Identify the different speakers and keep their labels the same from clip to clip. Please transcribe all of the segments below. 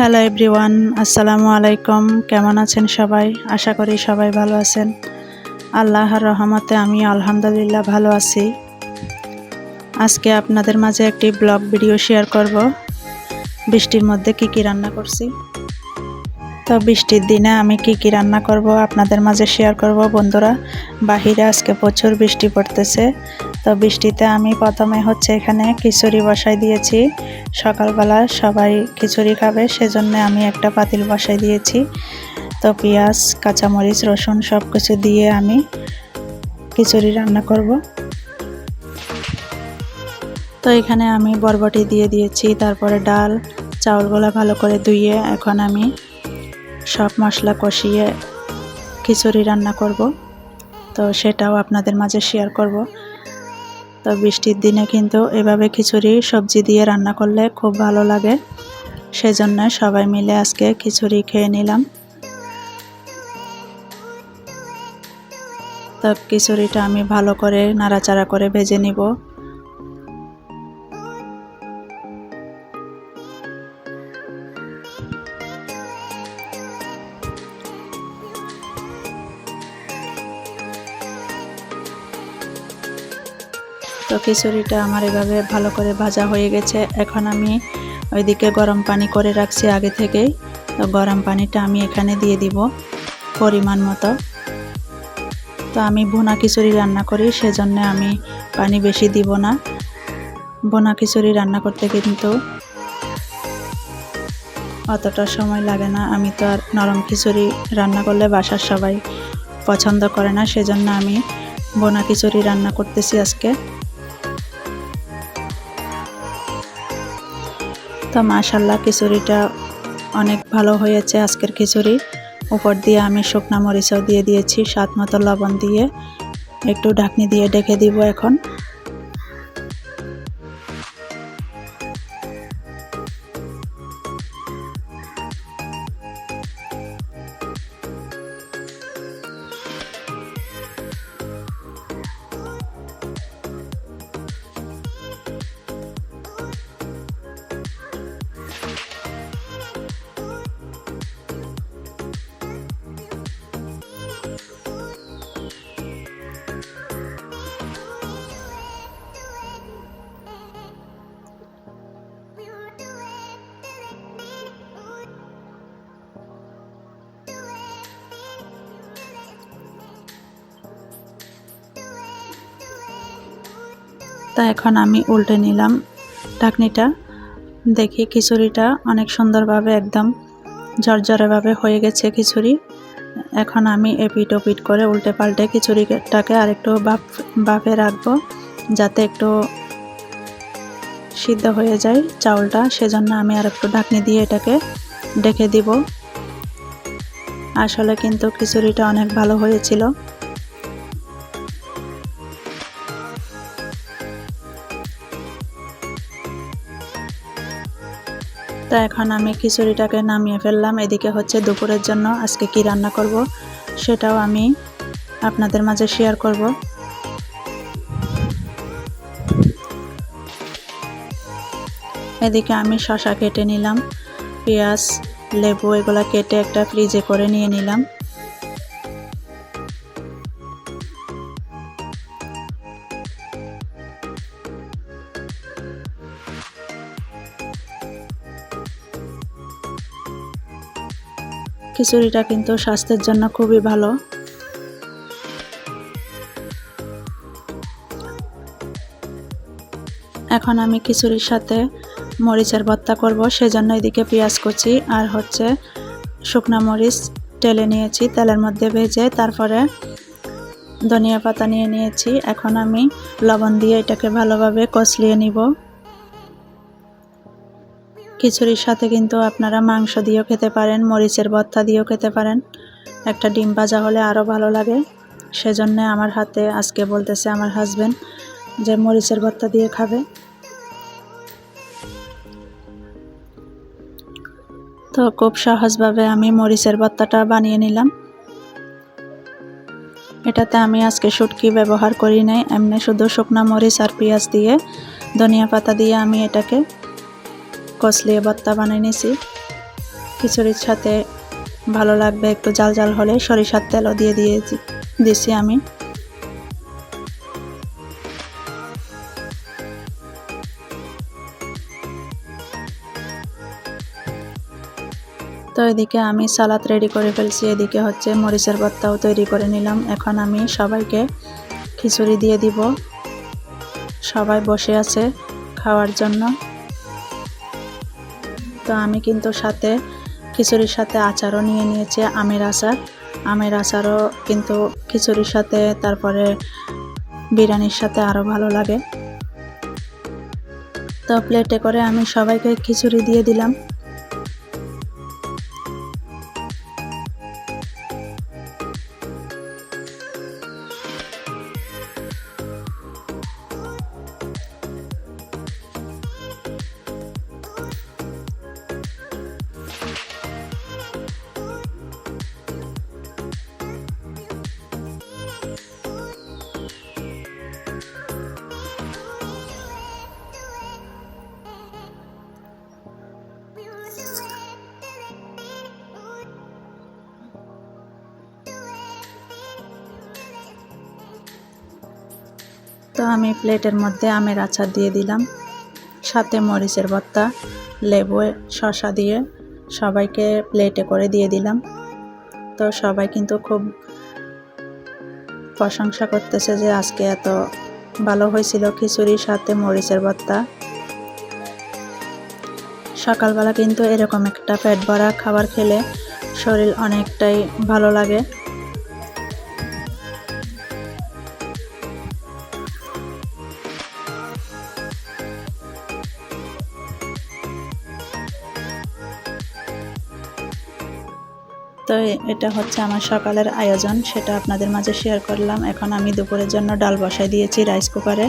Speaker 1: Hello everyone, আসসালামু আলাইকুম। কেমন আছেন সবাই? আশা করি সবাই ভালো আছেন। আল্লাহর রহমতে আমি আলহামদুলিল্লাহ ভালো আছি। আজকে আপনাদের মাঝে একটি ব্লগ ভিডিও শেয়ার করব। বৃষ্টির মধ্যে কি কি রান্না করছি? তো বৃষ্টির দিনে আমি কি কি রান্না করব আপনাদের মাঝে শেয়ার করব, বন্ধুরা। বাহিরে আজকে প্রচুর বৃষ্টি পড়তেছে। তো বৃষ্টিতে আমি প্রথমে হচ্ছে এখানে খিচুড়ি বসাই দিয়েছি। সকালবেলা সবাই খিচুড়ি খাবে, সেজন্য আমি একটা পাতিল বসাই দিয়েছি। তো পেঁয়াজ, কাঁচামরিচ, রসুন সব কিছু দিয়ে আমি খিচুড়ি রান্না করব। তো এখানে আমি বরবটি দিয়ে দিয়েছি, তারপরে ডাল, চাউলগুলো ভালো করে ধুয়ে এখন আমি সব মশলা কষিয়ে খিচুড়ি রান্না করব। তো সেটাও আপনাদের মাঝে শেয়ার করব। তো বৃষ্টির দিনে কিন্তু এভাবে খিচুড়ি, সবজি দিয়ে রান্না করলে খুব ভালো লাগে। সেজন্য সবাই মিলে আজকে খিচুড়ি খেয়ে নিলাম। তো খিচুড়িটা আমি ভালো করে নাড়াচাড়া করে ভেজে নিব। তো খিচুড়িটা আমার এভাবে ভালো করে ভাজা হয়ে গেছে। এখন আমি ওইদিকে গরম পানি করে রাখছি আগে থেকেই। তো গরম পানিটা আমি এখানে দিয়ে দিব পরিমাণ মতো। তো আমি বোনা খিচুড়ি রান্না করি, সেজন্য আমি পানি বেশি দিব না। বোনা খিচুড়ি রান্না করতে কিন্তু অতটা সময় লাগে না। আমি তো আর নরম খিচুড়ি রান্না করলে বাসার সবাই পছন্দ করে না, সেজন্য আমি বোনা খিচুড়ি রান্না করতেছি আজকে। তো মাশাল্লাহ খিচুড়িটা অনেক ভালো হয়েছে আজকের খিচুড়ি। উপর দিয়ে আমি শুকনা মরিচও দিয়ে দিয়েছি, স্বাদ মতো লবণ দিয়ে। একটু ঢাকনি দিয়ে ডেকে দিব এখন। তা এখন আমি উল্টে নিলাম ঢাকনিটা। দেখি খিচুড়িটা অনেক সুন্দরভাবে একদম ঝরঝরেভাবে হয়ে গেছে খিচুড়ি। এখন আমি এপিট ওপিট করে উল্টে পাল্টে খিচুড়িটাকে আরেকটু বাফ, বাফে রাখব যাতে একটু সিদ্ধ হয়ে যায় চাউলটা। সেজন্য আমি আর একটু ঢাকনি দিয়ে এটাকে ডেকে দিব। আসলে কিন্তু খিচুড়িটা অনেক ভালো হয়েছিল। তো এখন আমি খিচুড়িটাকে নামিয়ে ফেললাম। এদিকে হচ্ছে দুপুরের জন্য আজকে কি রান্না করব সেটাও আমি আপনাদের মাঝে শেয়ার করব। এদিকে আমি শশা কেটে নিলাম, পেঁয়াজ, লেবু এগুলো কেটে একটা ফ্রিজে করে নিয়ে নিলাম। খিচুড়িটা কিন্তু স্বাস্থ্যের জন্য খুবই ভালো। এখন আমি খিচুড়ির সাথে মরিচের ভর্তা করব, সেজন্য এদিকে পেঁয়াজ কুচি আর হচ্ছে শুকনা মরিচ টেলে নিয়েছি, তেলের মধ্যে ভেজে তারপরে ধনিয়া পাতা নিয়ে নিয়েছি। এখন আমি লবণ দিয়ে এটাকে ভালোভাবে কষলিয়ে নিব। খিচুড়ির সাথে কিন্তু আপনারা মাংস দিয়েও খেতে পারেন, মরিচের ভর্তা দিয়েও খেতে পারেন। একটা ডিম ভাজা হলে আরও ভালো লাগে। সেজন্য আমার হাতে আজকে বলতেছে আমার হাজব্যান্ড যে মরিচের ভর্তা দিয়ে খাবে। তো খুব সহজভাবে আমি মরিচের ভর্তাটা বানিয়ে নিলাম। এটাতে আমি আজকে শুটকি ব্যবহার করি নাই, এমনি শুধু শুকনা মরিচ আর পেঁয়াজ দিয়ে, ধনিয়া পাতা দিয়ে আমি এটাকে কসলিয়ে ভর্তা বানিয়ে নিছি। খিচুড়ির সাথে ভালো লাগবে একটু জাল জাল হলে সরিষার তেলও দিয়ে দিয়ে দিছি আমি। তো এদিকে আমি সালাদ রেডি করে ফেলছি, এদিকে হচ্ছে মরিচের ভর্তাও তৈরি করে নিলাম। এখন আমি সবাইকে খিচুড়ি দিয়ে দিব। সবাই বসে আছে খাওয়ার জন্য। তো আমি কিন্তু সাথে, খিচুড়ির সাথে আচারও নিয়ে নিয়েছি, আমের আচার। আমের আচারও কিন্তু খিচুড়ির সাথে, তারপরে বিরিয়ানির সাথে আরও ভালো লাগে। তো প্লেটে করে আমি সবাইকে খিচুড়ি দিয়ে দিলাম। তো আমি প্লেটের মধ্যে আমের আচার দিয়ে দিলাম, সাথে মরিচের ভর্তা লেবু, শসা দিয়ে সবাইকে প্লেটে করে দিয়ে দিলাম। তো সবাই কিন্তু খুব প্রশংসা করতেছে যে আজকে এত ভালো হয়েছিল খিচুড়ির সাথে মরিচের ভর্তা সকালবেলা কিন্তু এরকম একটা পেট ভরা খাবার খেলে শরীর অনেকটাই ভালো লাগে। তো এটা হচ্ছে আমার সকালের আয়োজন, সেটা আপনাদের মাঝে শেয়ার করলাম। এখন আমি দুপুরের জন্য ডাল বসাই দিয়েছি রাইস কুকারে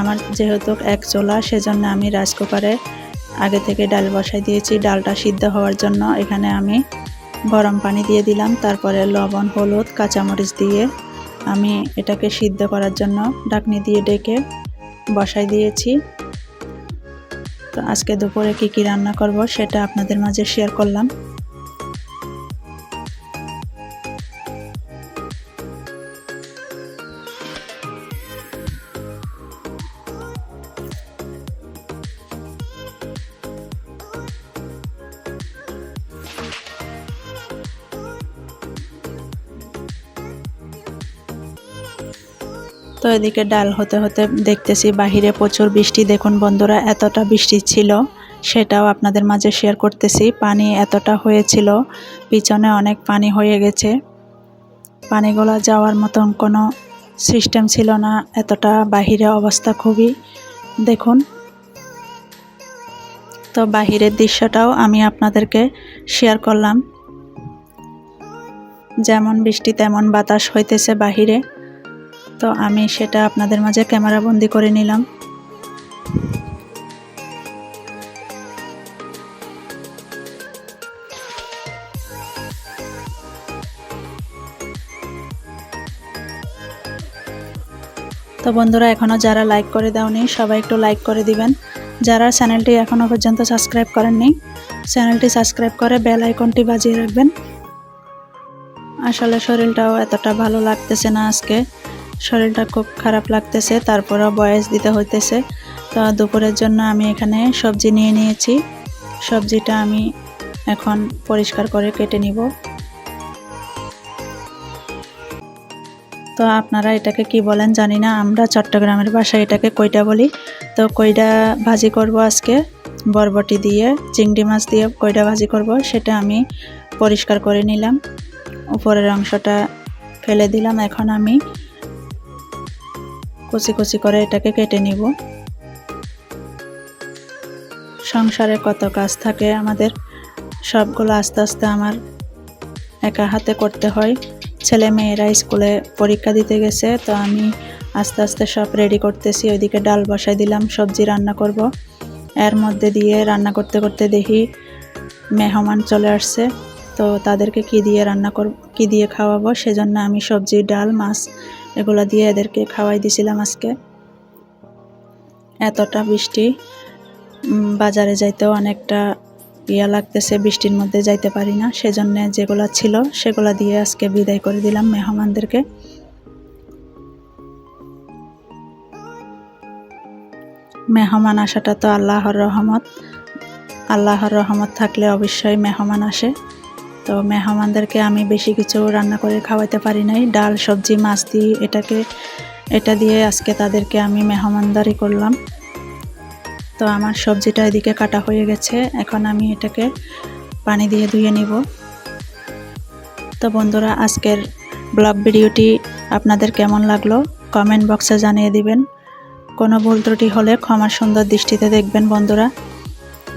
Speaker 1: আমার যেহেতু এক চোলা, সেজন্য আমি রাইস কুকারে আগে থেকে ডাল বসাই দিয়েছি। ডালটা সিদ্ধ হওয়ার জন্য এখানে আমি গরম পানি দিয়ে দিলাম। তারপরে লবণ, হলুদ, কাঁচামরিচ দিয়ে আমি এটাকে সিদ্ধ করার জন্য ডাকনি দিয়ে ডেকে বসাই দিয়েছি। তো আজকে দুপুরে কি কি রান্না করব সেটা আপনাদের মাঝে শেয়ার করলাম। এদিকে ডাল হতে হতে দেখতেছি বাহিরে প্রচুর বৃষ্টি। দেখুন বন্ধুরা, এতটা বৃষ্টি ছিল, সেটাও আপনাদের মাঝে শেয়ার করতেছি। পানি এতটা হয়েছিল, পিছনে অনেক পানি হয়ে গেছে। পানিগুলো যাওয়ার মতন কোনো সিস্টেম ছিল না, এতটা বাহিরে অবস্থা খুবই। দেখুন, তো বাহিরের দৃশ্যটাও আমি আপনাদেরকে শেয়ার করলাম। যেমন বৃষ্টি, তেমন বাতাস হইতেছে বাহিরে। তো আমি সেটা আপনাদের মাঝে ক্যামেরা বন্দি করে নিলাম। তো বন্ধুরা এখনও যারা লাইক করে দাওনি, সবাই একটু লাইক করে দিবেন। যারা চ্যানেলটি এখনও পর্যন্ত সাবস্ক্রাইব করেননি চ্যানেলটি সাবস্ক্রাইব করে বেল আইকনটি বাজিয়ে রাখবেন। আসলে শরীরটাও এতটা ভালো লাগতেছে না আজকে। শরীরটা খুব খারাপ লাগতেছে, তারপরেও বয়স দিতে হইতেছে। তো দুপুরের জন্য আমি এখানে সবজি নিয়ে নিয়েছি। সবজিটা আমি এখন পরিষ্কার করে কেটে নিব। তো আপনারা এটাকে কি বলেন জানি না, আমরা চট্টগ্রামের ভাষায় এটাকে কইটা বলি। তো কইটা ভাজি করব আজকে, বরবটি দিয়ে, চিংড়ি মাছ দিয়ে কইটা ভাজি করব, সেটা আমি পরিষ্কার করে নিলাম। উপরের অংশটা ফেলে দিলাম। এখন আমি কুচি কুচি করে এটাকে কেটে নিব। সংসারে কত কাজ থাকে আমাদের, সবগুলো আস্তে আস্তে আমার একা হাতে করতে হয়। ছেলে মেয়েরা স্কুলে পরীক্ষা দিতে গেছে, তো আমি আস্তে আস্তে সব রেডি করতেছি। ওইদিকে ডাল বসাই দিলাম, সবজি রান্না করব। এর মধ্যে দিয়ে রান্না করতে করতে দেখি মেহমান চলে আসছে, তো তাদেরকে কি দিয়ে রান্না কর, কি দিয়ে খাওয়াবো? সেজন্য আমি সবজি, ডাল, মাছ এগুলো দিয়ে এদেরকে খাওয়াই দিছিলাম আজকে। এতটা বৃষ্টি বাজারে যাইতেও অনেকটা ইয়া লাগতেছে, বৃষ্টির মধ্যে যাইতে পারি না। সেজন্য যেগুলা ছিল, সেগুলা দিয়ে আজকে বিদায় করে দিলাম মেহমানদেরকে। মেহমান আসাটা তো আল্লাহর রহমত। আল্লাহর রহমত থাকলে অবশ্যই মেহমান আসে। তো মেহমানদেরকে আমি বেশি কিছু রান্না করে খাওয়াতে পারি নাই। ডাল, সবজি, মাছ দিয়ে এটাকে, এটা দিয়ে আজকে তাদেরকে আমি মেহমানদারি করলাম। তো আমার সবজিটা এদিকে কাটা হয়ে গেছে। এখন আমি এটাকে পানি দিয়ে ধুয়ে নিব। তো বন্ধুরা, আজকের ব্লগ ভিডিওটি আপনাদের কেমন লাগল? কমেন্ট বক্সে জানিয়ে দিবেন। কোনো ভুল ত্রুটি হলে ক্ষমা সুন্দর দৃষ্টিতে দেখবেন বন্ধুরা।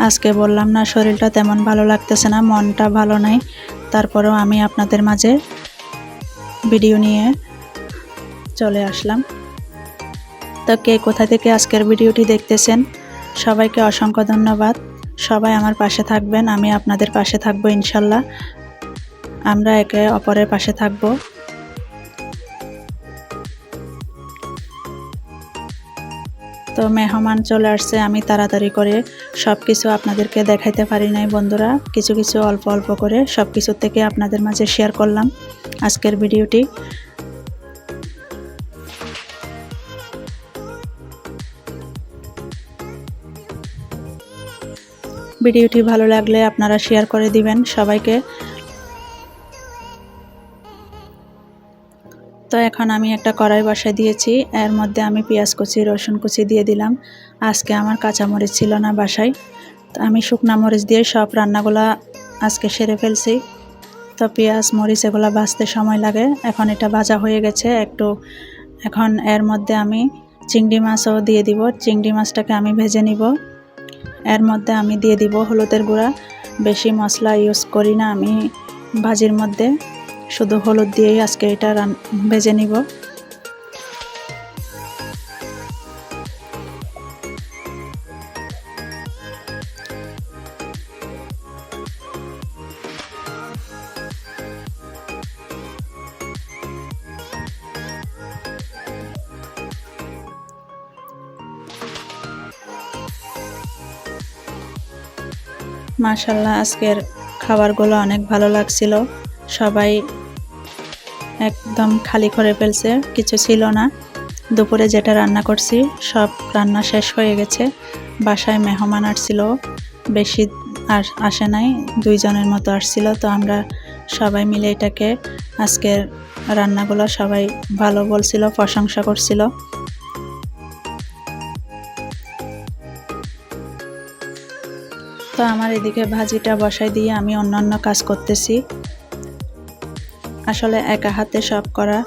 Speaker 1: আজকে বললাম না, শরীরটা তেমন ভালো লাগতেছে না, মনটা ভালো নাই। তারপরেও আমি আপনাদের মাঝে ভিডিও নিয়ে চলে আসলাম। তো কে কোথা থেকে আজকের ভিডিওটি দেখতেছেন, সবাইকে অসংখ্য ধন্যবাদ। সবাই আমার পাশে থাকবেন, আমি আপনাদের পাশে থাকব ইনশাল্লাহ। আমরা একে অপরের পাশে থাকব। তো মেহমান চলে আসছে, আমি তাড়াতাড়ি করে সব কিছু আপনাদেরকে দেখাইতে পারি নাই বন্ধুরা। কিছু কিছু অল্প অল্প করে সব কিছুর থেকে আপনাদের মাঝে শেয়ার করলাম আজকের ভিডিওটি। ভিডিওটি ভালো লাগলে আপনারা শেয়ার করে দিবেন সবাইকে। তো এখন আমি একটা কড়াই বসায় দিয়েছি। এর মধ্যে আমি পেঁয়াজ কুচি, রসুন কুচি দিয়ে দিলাম। আজকে আমার কাঁচামরিচ ছিল না বাসায়। তো আমি শুকনা মরিচ দিয়ে সব রান্নাগুলা আজকে সেরে ফেলছি। তো পেঁয়াজ, মরিচ এগুলো ভাজতে সময় লাগে। এখন এটা ভাজা হয়ে গেছে। একটু এখন এর মধ্যে আমি চিংড়ি মাছও দিয়ে দিব। চিংড়ি মাছটাকে আমি ভেজে নিব। এর মধ্যে আমি দিয়ে দিব হলুদের গুঁড়া। বেশি মশলা ইউজ করি না আমি ভাজির মধ্যে। শুধু হলুদ দিয়েই আজকে এটা রান ভেজে নিব। মাশাল্লাহ আজকের খাবারগুলো অনেক ভালো লাগছিল। সবাই একদম খালি করে ফেলছে, কিছু ছিল না। দুপুরে যেটা রান্না করছি, সব রান্না শেষ হয়ে গেছে। বাসায় মেহমান আসছিল, বেশি আর আসে নাই, দুইজনের মতো আসছিল। তো আমরা সবাই মিলে এটাকে আজকের রান্নাগুলো সবাই ভালো বলছিল, প্রশংসা করছিল। তো আমার এদিকে ভাজিটা বসাই দিয়ে আমি অন্যান্য কাজ করতেছি। আসলে একা হাতে সব করা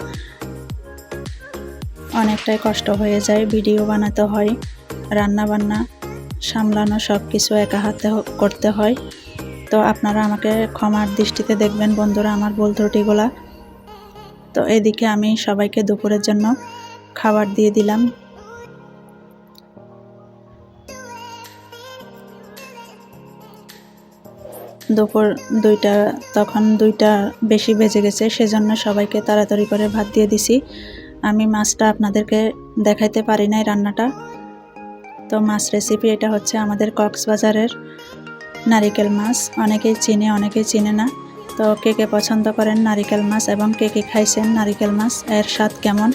Speaker 1: অনেকটাই কষ্ট হয়ে যায়, ভিডিও বানাতে হয়, রান্না বান্না সামলানো সব কিছু একা হাতে করতে হয়। তো আপনারা আমাকে ক্ষমার দৃষ্টিতে দেখবেন বন্ধুরা আমার ভুল ত্রুটিগুলা। তো এদিকে আমি সবাইকে দুপুরের জন্য খাবার দিয়ে দিলাম। দুপুর দুইটা, তখন দুইটা বেশি বেজে গেছে, সেজন্য সবাইকে তাড়াতাড়ি করে ভাত দিয়ে দিছি। আমি মাছটা আপনাদেরকে দেখাইতে পারি নাই রান্নাটা। তো মাছ রেসিপি এটা হচ্ছে আমাদের কক্সবাজারের নারিকেল মাছ। অনেকেই চিনে অনেকেই চিনে না। তো কে কে পছন্দ করেন নারিকেল মাছ এবং কে কে খাইছেন নারিকেল মাছ, এর স্বাদ কেমন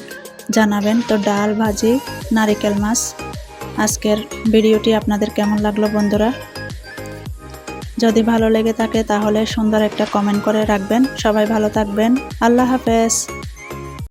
Speaker 1: জানাবেন। তো ডাল, ভাজি, নারিকেল মাছ। আজকের ভিডিওটি আপনাদের কেমন লাগল বন্ধুরা? যদি ভালো লেগে থাকে তাহলে সুন্দর একটা কমেন্ট করে রাখবেন। সবাই ভালো থাকবেন। আল্লাহ হাফেজ।